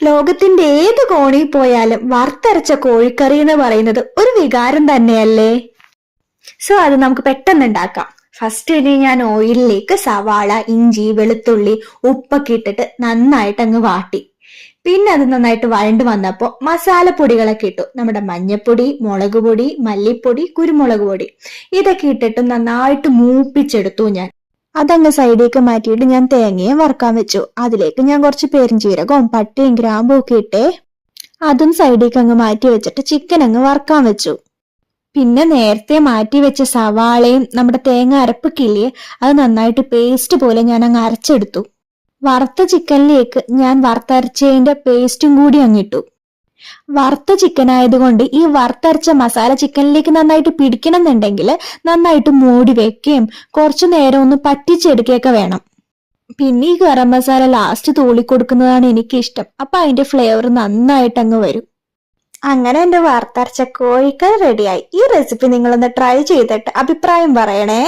ലോകത്തിന്റെ ഏത് കോണിൽ പോയാലും വറുത്തരച്ച കോഴിക്കറി എന്ന് പറയുന്നത് ഒരു വികാരം തന്നെയല്ലേ? സോ അത് നമുക്ക് പെട്ടെന്ന് ഉണ്ടാക്കാം. ഫസ്റ്റ് ഇനി ഞാൻ ഓയിലിലേക്ക് സവാള ഇഞ്ചി വെളുത്തുള്ളി ഉപ്പൊക്കെ ഇട്ടിട്ട് നന്നായിട്ട് അങ്ങ് വാട്ടി. പിന്നെ അത് നന്നായിട്ട് വഴണ്ട് വന്നപ്പോൾ മസാലപ്പൊടികളൊക്കെ ഇട്ടു. നമ്മുടെ മഞ്ഞപ്പൊടി മുളക് പൊടി മല്ലിപ്പൊടി കുരുമുളക് പൊടി. ഇതൊക്കെ ഇട്ടിട്ട് നന്നായിട്ട് മൂപ്പിച്ചെടുത്തു ഞാൻ. അതങ്ങ് സൈഡിലേക്ക് മാറ്റിയിട്ട് ഞാൻ തേങ്ങയും വറുക്കാൻ വെച്ചു. അതിലേക്ക് ഞാൻ കുറച്ച് പെരിഞ്ചീരകവും പട്ടയും ഗ്രാമ്പും ഒക്കെ ഇട്ടേ അതും സൈഡിലേക്ക് അങ്ങ് മാറ്റി വെച്ചിട്ട് ചിക്കൻ അങ്ങ് വറുക്കാൻ വെച്ചു. പിന്നെ നേരത്തെ മാറ്റി വെച്ച സവാളയും നമ്മുടെ തേങ്ങ അരപ്പൊക്കില്ലേ അത് നന്നായിട്ട് പേസ്റ്റ് പോലെ ഞാൻ അങ്ങ് അരച്ചെടുത്തു. വറുത്ത ചിക്കനിലേക്ക് ഞാൻ വറുത്തരച്ചതിന്റെ പേസ്റ്റും കൂടി അങ്ങിട്ടു വറുത്ത ചിക്കൻ ആയതുകൊണ്ട് ഈ വറുത്തരച്ച മസാല ചിക്കനിലേക്ക് നന്നായിട്ട് പിടിക്കണം എന്നുണ്ടെങ്കിൽ നന്നായിട്ട് മൂടി വെക്കുകയും കുറച്ചു നേരം ഒന്ന് പറ്റിച്ചെടുക്കുകയൊക്കെ വേണം. പിന്നെ ഈ ഗരം മസാല ലാസ്റ്റ് തൂളി കൊടുക്കുന്നതാണ് എനിക്കിഷ്ടം. അപ്പൊ അതിന്റെ ഫ്ലേവർ നന്നായിട്ട് അങ്ങ് വരും. അങ്ങനെ എന്റെ വറുത്തരച്ച കോഴിക്കറി റെഡിയായി ഈ റെസിപ്പി നിങ്ങളൊന്ന് ട്രൈ ചെയ്തിട്ട് അഭിപ്രായം പറയണേ.